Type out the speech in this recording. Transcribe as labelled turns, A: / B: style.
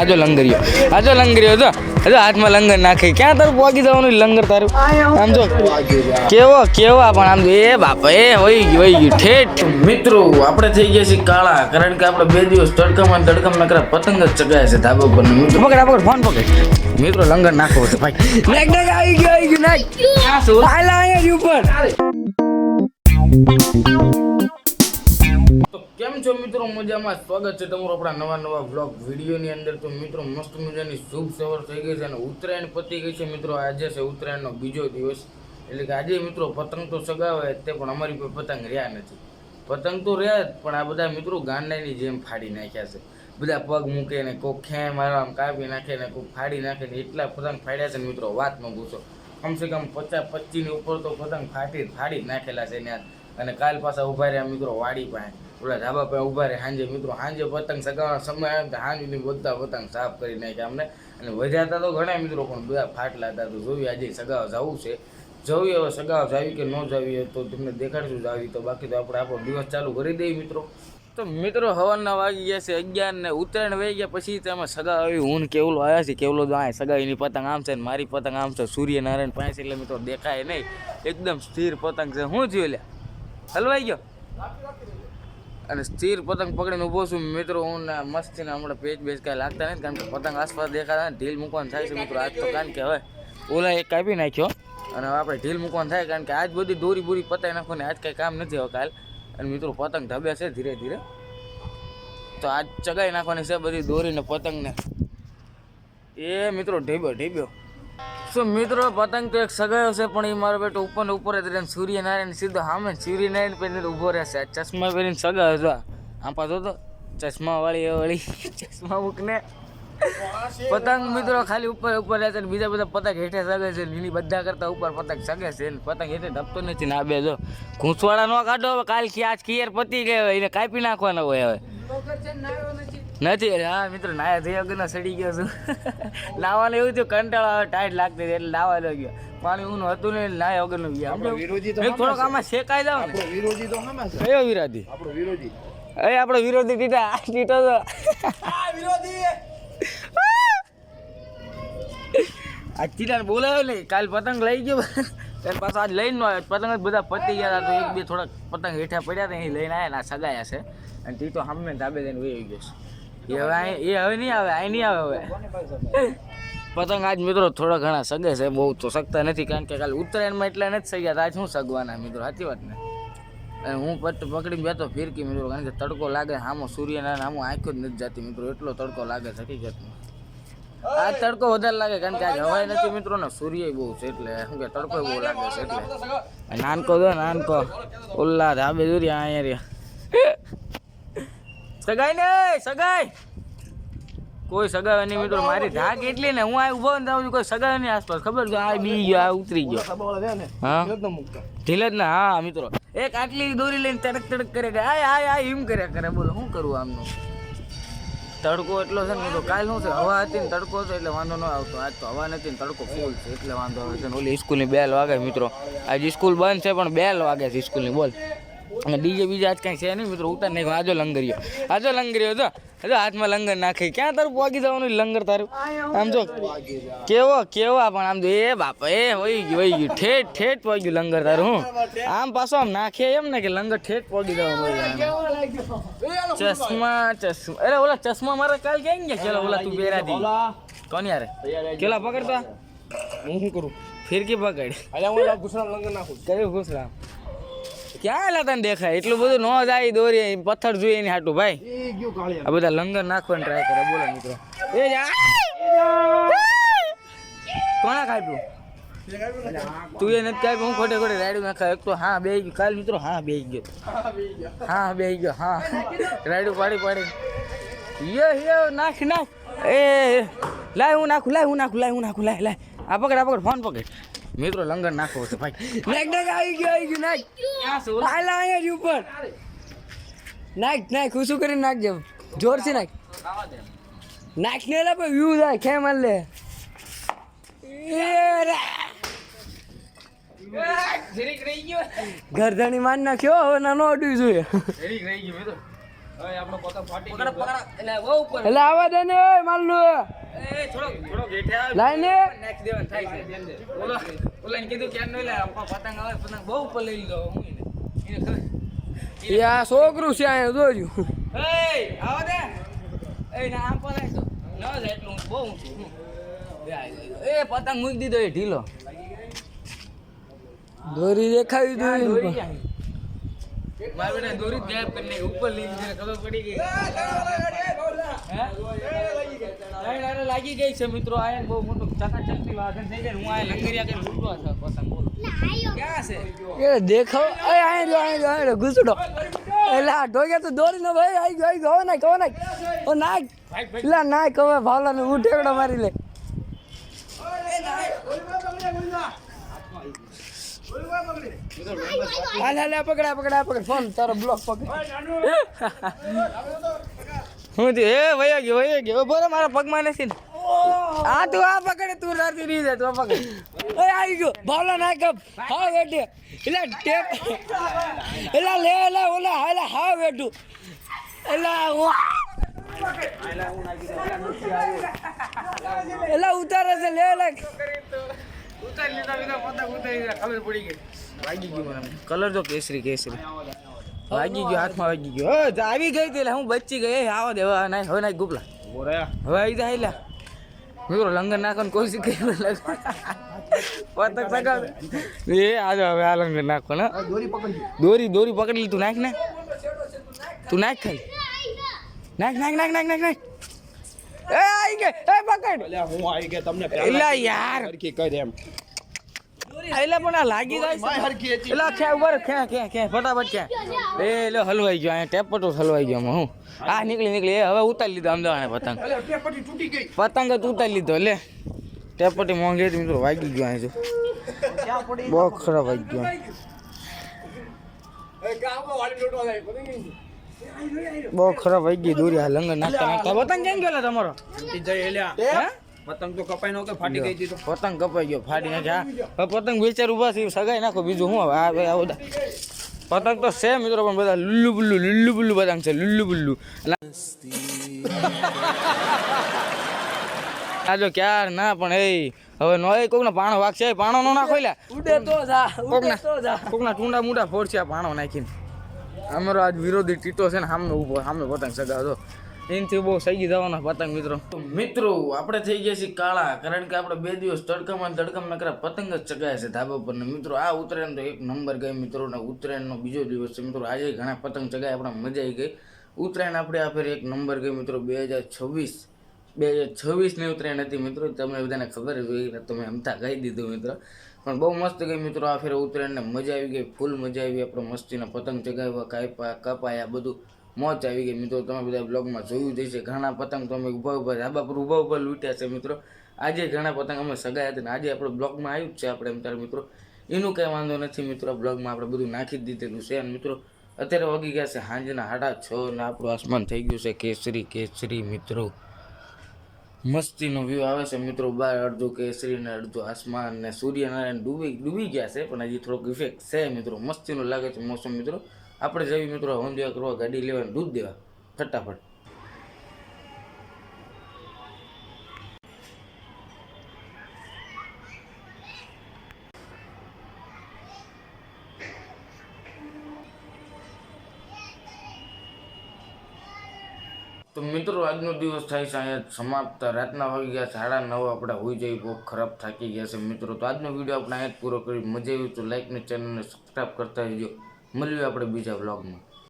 A: આજો લંગરિયો આજો લંગરિયો તો જો હાથમાં લંગર નાખે. ક્યાં તારું પોગી જવાનું લંગર તારું? આમ જો. કેવો કેવા પણ આમ એ બાપા એ વહી ગયું વહી ગયું. ઠેઠ. મિત્રો આપણે થઈ ગયા છીએ કાળા. કારણ કે આપણે બે દિવસ તડકામાં તડકામાં નકરા પતંગ જ ચગાયા છે ધાબા પર મિત્રો પકડ પકડ ફોન પકડ. મિત્રો લંગર નાખવો છે ભાઈ. નાખ નાખ આવી ગયો આવી ગયું નાખ. ઉપર. તો છો મિત્રો, મજામાં સ્વાગત છે તમારો આપણા નવા નવા બ્લોગ વિડીયોની અંદર. તો મિત્રો, મસ્ત મજાની શુભ સવાર થઈ ગઈ છે અને ઉત્તરાયણ પતી ગઈ છે મિત્રો. આજે છે ઉત્તરાયણનો બીજો દિવસ. એટલે કે આજે મિત્રો, પતંગ તો સગાવે તે, પણ અમારી પાસે પતંગ રહ્યા નથી. પતંગ તો રહ્યા જ, પણ આ બધા મિત્રો ગાંડાની જેમ ફાડી નાખ્યા છે. બધા પગ મૂકે ને કોક ખેં મારવા કાપી નાખે ને કોક ફાડી નાખે ને એટલા પતંગ ફાડ્યા છે ને મિત્રો, વાત ન પૂછો. કમસે કમ પચાસ પચીસની ઉપર તો પતંગ ફાટી ફાડી નાખેલા છે ત્યાં અને કાલ પાછા ઊભા રહ્યા મિત્રો વાડી પાસે. ઓલા ધાબા પાસે ઊભા રહ્યા સાંજે મિત્રો. સાંજે પતંગ સગાવવાનો સમય આવ્યો તો સાંજની બધા પતંગ સાફ કરી નાખ્યા અમને. અને વજાતા તો ઘણા મિત્રો, પણ બધા ફાટલા હતા. તો જોયું આજે સગાવા જવું છે. જવું હવે સગાવા જાવી કે ન જાવી તો તમને દેખાડશું જાવી તો. બાકી તો આપણે આપણો દિવસ ચાલુ કરી દઈએ મિત્રો. તો મિત્રો હવાના વાગી ગયા છે અગિયાર ને ઉત્તરાયણ વહી ગયા પછી તમે સગા આવી. હું કેવલો આવ્યા છે કેવલો તો આ સગાઈની પતંગ આમ છે ને મારી પતંગ આમ છે. સૂર્યનારાયણ પાસે એટલે મિત્રો દેખાય નહીં. એકદમ સ્થિર પતંગ છે. જોઈ લ્યા હલવાઈ ગયો. અને સ્થિર પતંગ પકડીને ઊભો છું મિત્રો, હું મસ્તીને હમણાં પેચ બેચ કાંઈ લાગતા નથી, કારણ કે પતંગ આસપાસ દેખાતા ઢીલ મૂકવાનું થાય છે મિત્રો. આજ તો કારણ કે હવે ઓલા એક કાપી નાખ્યો, અને આપણે ઢીલ મૂકવાનું થાય, કારણ કે આજ બધી દોરી બોરી પતાવી નાખો ને આજ કાંઈ કામ નથી હવે કાલ. અને મિત્રો, પતંગ ધબે છે ધીરે ધીરે. તો આજ ચગાઈ નાખવાની છે બધી દોરીને પતંગને. એ મિત્રો ઢેબ્યો ઢેબ્યો શું મિત્રો, પતંગ તો એક સગાયો છે, પણ એ મારો બેટો ઉપર ઉપર જ રહીને સૂર્યનારાયણ સીધો સામે સૂર્યનારાયણ પહેરીને ઊભો રહેશે. આ ચશ્મા પહેરીને સગાયો જો આમ પાછો તો ચશ્મા વાળી વાળી ચશ્મા મૂકને. પતંગ મિત્રો ખાલી ઉપર ઉપર રહે છે બીજા બધા પતંગ હેઠે સગે છે લીલી બધા કરતા ઉપર પતંગ સગે છે ને પતંગ હેઠે ધપતો નથી ના આ બે જો ઘૂંસવાળા ન કાઢો હવે કાલ આજ કિયર પતી ગયો એને કાપી નાખવાના હોય હવે. નથી અરે હા મિત્રો નાયા થઈ વગર સડી ગયો છું. નાવાનું એવું થયું કંટાળો આવે ટાઈટ લાગતી હતી એટલે નાવા લાગ્યો. ગયો પાણી ઊનું હતું ને નાયા વગરનું ગયા
B: વિરોધી
A: થોડોક આમાં શેકાઈ જાવ ને.
B: વિરોધી તો
A: કયો વિરાધી?
B: આપણો વિરોધી.
A: અરે આપણો વિરોધી ટીટા આ ટીટો તો. આ ટીટાને બોલાવ્યો ને કાલ પતંગ લઈ ગયો. ત્યારે પાછો આજ લઈને નો આવ્યો. પતંગ જ બધા પતી ગયા હતા તો એક બે થોડાક પતંગ હેઠા પડ્યા હતા એ લઈને આવ્યા ને સગાયા છે. અને ટીટો સામે ધાબે દઈને વહી ગયો છે. એ હવે એ હવે નહીં આવે અહીં નહીં આવે હવે. પતંગ આજ મિત્રો થોડા ઘણા સગે છે, બહુ તો સગતા નથી, કારણ કે કાલે ઉત્તરાયણમાં એટલા નથી સગ્યા આજ શું સગવાના મિત્રો, સાચી વાત ને? અને હું પટ પકડીને બેઠો ફિરકી મિત્રો, કારણ કે તડકો લાગે આમો સૂર્યનારાયણ આમો આંખો જ નથી જતી મિત્રો, એટલો તડકો લાગે છે હકીકતમાં. આ તડકો વધારે લાગે, કારણ કે આજ હવાય નથી મિત્રો, ને સૂર્ય બહુ છે એટલે શું કે તડકો બહુ લાગે છે એટલે. આ નાનકો દો નાનકો. ઉલ્લા ધાબે દુરિયા અહીંયા રહ્યા. સગાઈ ને સગાઈ. કોઈ સગા નહીં મિત્રો, મારી ધાક એટલી ને, હું આ ઊભો ને છું કોઈ સગાવે ની આસપાસ. ખબર છે? આ બી ગયો, આ ઉતરી ગયો. હા? જ ના, હા, મિત્રો. એક આટલી દોરી લઈને તડક તડક કરે કે, આય આય આય, એમ કર્યા કરે. બોલો શું કરવું આમનું? તડકો એટલો છે ને મિત્રો, કાલ શું છે? હવા હતી ને તડકો છે, એટલે વાંધો ન આવતો. આજ તો હવા નથી ને તડકો ફૂલ છે, એટલે વાંધો આવે છે. ઓલી સ્કૂલની બેલ વાગે મિત્રો. આજ સ્કૂલ બંધ છે, પણ બેલ વાગે છે સ્કૂલની, બોલ. અને ડીજે બીજા આજ કાંઈ છે નહીં મિત્રો ઉતાર નહીં આજો લંગરિયો આજો લંગરિયો તો હજુ હાથમાં લંગર નાખી. ક્યાં તારું પોગી જવાનું લંગર તારું? આમ જો કેવો કેવા પણ આમ જો એ બાપા એ વહી ગયું વહી ગયું. ઠેઠ ઠેઠ પોગી ગયું લંગર તારું હું. આમ પાછો આમ નાખે એમ ને કે લંગર ઠેઠ પોગી જવાનું ચશ્મા ચશ્મા. અરે ઓલા ચશ્મા મારા કાલ ક્યાં ગયા? ચલો ઓલા તું પહેરા દી કોણ યારે કેલા પકડતા?
B: હું શું કરું?
A: ફિરકી પકડ.
B: અલ્યા હું ગુસરા લંગર નાખું
A: ખુશ રામ ક્યાં એલા તને દેખાય? એટલું બધું ન જાય દોરી પથ્થર જોઈએ એની હાટું ભાઈ. આ બધા લંગર નાખવાની ટ્રાય કરે. બોલો મિત્રો. એ જા. કોણા કાપ્યું? તું એ નથી કાપ્યું? હું ખોટે ખોટે રાડ્યું નાખા. એક તો હા બે ગયો. કાલ મિત્રો હા બે ગયો. હા બે ગયો હા. રાડ્યું પાડી પાડી યો યો નાખ નાખ. એ. લાય હું નાખું લાય હું નાખું લાય હું નાખું લાય લાય. આ પકડ આ પકડ ફોન પકડ. મિત્રો લંગર નાખો છે ભાઈ. નાખ નાખ આવી ગયો આવી ગયો નાખ. આલા અહીંયા જ ઉપર. નાખ નાખ શું કરીને નાખજે? જોરથી નાખ. નાખ ને લા વ્યૂ થાય કેમ લે. ગરદણી માન નાખ્યો હવે નાનો અડ્યું જોઈએ. એટલે
B: આવા દે ને માલ્લુ
A: એ થોડો થોડો ગેઠે આવે.
B: લાઈ ને.
A: નેક્સ્ટ થાય છે. ઓલો ઓલા ને કીધું કે નો લે પતંગ આવે પતંગ બહુ ઉપર લઈ લીધો. હું એને? એને ખબર?
B: એ આ છોકરું છે અહીંયા જોજો.
A: એય દે. એ આમ પલાય તો ન જાય એટલું બહુ ઊંચું. એ પતંગ મૂકી દીધો એ ઢીલો.
B: દોરી દેખાવી
A: દોરી? મારા બેટા દોરી ગાયબ કરી નાખી. ઉપર લઈ લીધી ખબર પડી ગઈ. હે? લાઈન હારે લાગી ગઈ છે મિત્રો. આ બહુ મોટું ચકાચકની વાગન થઈ જાય હું આ લંગરિયા છે? પતંગ બોલો
B: દેખાવ. ઘૂસડો. એટલે આ ઢોગે તો દોરી નો ભાઈ આઈ ગયો આઈ ગયો નાખ હવે નાખ. ઓ નાખ. એટલે નાખ હવે ભાવલા ને હું ઠેકડો મારી લે હાલ હાલ, પકડા પકડા, પકડ. ફોન, તારો બ્લોક પકડ.
A: હું તે એ, વયો ગયો વયો ગયો. બોલો મારા પગમાં નથી
B: આ તું આ પકડે, તું રાતી રી જાય, તું પકડ. ઓય આવી ગયો. ભાવલા ના કપ હા વેઠે એલા ટેપ એલા લે એલા ઓલા હાલા હા વેઠું એલા એલા ઉતારે છે, લે લે.
A: ઉતારી લીધા વિના પડી ગઈ વાગી ગયું કલર તો કેસરી કેસરી. વાગી ગયો હાથમાં વાગી ગયો. હો, આવી ગઈ એટલે હું બચી ગઈ. આવો દેવા હવે ના હવે ના ગુપલા. હવે આવી જાય એટલે મિત્રો લંગર નાખવાનું કોશિશ કરી પતંગ સગાવ એ આજે હવે આ લંગર નાખો ને દોરી દોરી પકડી લીધું નાખ ને. તું નાખ ખાલી. નાખ નાખ નાખ નાખ નાખ નાખ. એ આવી ગઈ. એ પકડ.
B: હું આવી ગયા તમને
A: એલા યાર.
B: હરખી કરી એમ.
A: એટલે પણ આ લાગી જાય એટલે ખે ઉપર ખે ખે ખે ફટાફટ ખે એ લે હલવાઈ ગયો અહીંયા ટેપ પટો હલવાઈ ગયો હું. આ નીકળી નીકળી. એ હવે ઉતારી લીધો અમદાવાદ પતંગ.
B: અલે ટેપટી તૂટી ગઈ.
A: પતંગ જ ઉતારી લીધો લે. ટેપટી મોંઘી હતી મિત્રો વાગી ગયો અહીં જો. બહુ ખરાબ વાગી ગયો. બહુ ખરાબ વાગી ગઈ દોરી આ લંગર નાખતા નાખતા. પતંગ કેમ ગયો તમારો?
B: પતંગ તો કપાઈ નો કે ફાટી ગઈ હતી તો.
A: પતંગ કપાઈ ગયો ફાડી નાખ્યા હવે પતંગ બેચાર ઊભા છે સગાઈ નાખો બીજું હું હવે? આ બધા પતંગ તો છે મિત્રો પણ બધા લુલ્લુ બુલ્લુ લુલ્લુ બુલ્લુ પતંગ છે લુલ્લુ બુલ્લુ. એટલે આ જો ક્યાર ના પણ એ હવે નો એ કોકનો પાણો વાગશે પાણો નો નાખો લે
B: ઉડે તો જા ઉડે તો જા.
A: કોકના ટુંડા મુંડા ફોડશે આ પાણો નાખીને. અમારો આજ વિરોધી ટીટો છે ને સામનો ઊભો સામે પતંગ સગાવતો. એનાથી બહુ સગી જવાના પતંગ મિત્રો. મિત્રો, આપણે થઈ ગયા છીએ કાળા, કારણ કે આપણે બે દિવસ તડકામાં તડકામાં નકરા પતંગ જ ચગાયા છે ધાબા પર મિત્રો, આ ઉત્તરાયણ તો એક નંબર ગઈ મિત્રો અને ઉત્તરાયણનો બીજો દિવસ છે મિત્રો. આજે ઘણા પતંગ ચગાયા, આપણે મજા આવી ગઈ. ઉત્તરાયણ આપણે આ ફેર એક નંબર ગઈ મિત્રો, બે હજાર છવ્વીસ. બે હજાર છવ્વીસની ઉત્તરાયણ હતી મિત્રો, તમને બધાને ખબર જ તમે અમથા કહી દીધું મિત્રો. પણ બહુ મસ્ત ગઈ મિત્રો આ ફેર ઉત્તરાયણને મજા આવી ગઈ, ફૂલ મજા આવી, આપણે મસ્તીના પતંગ ચગાવ્યા, કાપ્યા, કપાયા, બધું. મોજ આવી ગઈ. મિત્રો, તમે બધા બ્લોગમાં જોયું જ હશે. ઘણા પતંગ તો અમે ઊભા ઊભા ધાબા પર ઊભા ઊભા લૂંટ્યા છે, મિત્રો. આજે ઘણા પતંગ અમે સગાયા હતા ને આજે આપણે બ્લોગમાં આવ્યું જ છે આપણે એમ તારે, મિત્રો. એનું કંઈ વાંધો નથી, મિત્રો. બ્લોગમાં આપણે બધું નાખી જ દીધેલું છે. અને મિત્રો, અત્યારે વગી ગયા છે સાંજના સાડા છ ને આપણું આસમાન થઈ ગયું છે. કેસરી કેસરી, મિત્રો. મસ્તીનો વ્યૂ આવે છે, મિત્રો. બાર અડધું કેસરી ને અડધું આસમાન ને સૂર્યનારાયણ ડૂબી ડૂબી ગયા છે, પણ હજી થોડોક ઇફેક્ટ છે, મિત્રો. મસ્તીનો લાગે છે મોસમ, મિત્રો. આપણે જઈએ મિત્રો, હોંદિયા કરવા ગાડી લેવાની, દૂધ દેવા, ફટાફટ. તો મિત્રો, આજનો દિવસ થાય છે, અહીંયા સમાપ્ત. રાતના વાગી ગયા સાડા નવ, આપણે હોઈ જઈ બહુ ખરાબ થાકી ગયા છે મિત્રો. તો આજનો વીડિયો આપણે અહીંયા પૂરો કરી મજા આવી તો લાઈક ને ચેનલને સબસ્ક્રાઈબ કરતા રહેજો. મળીએ આપણે બીજા વ્લોગમાં.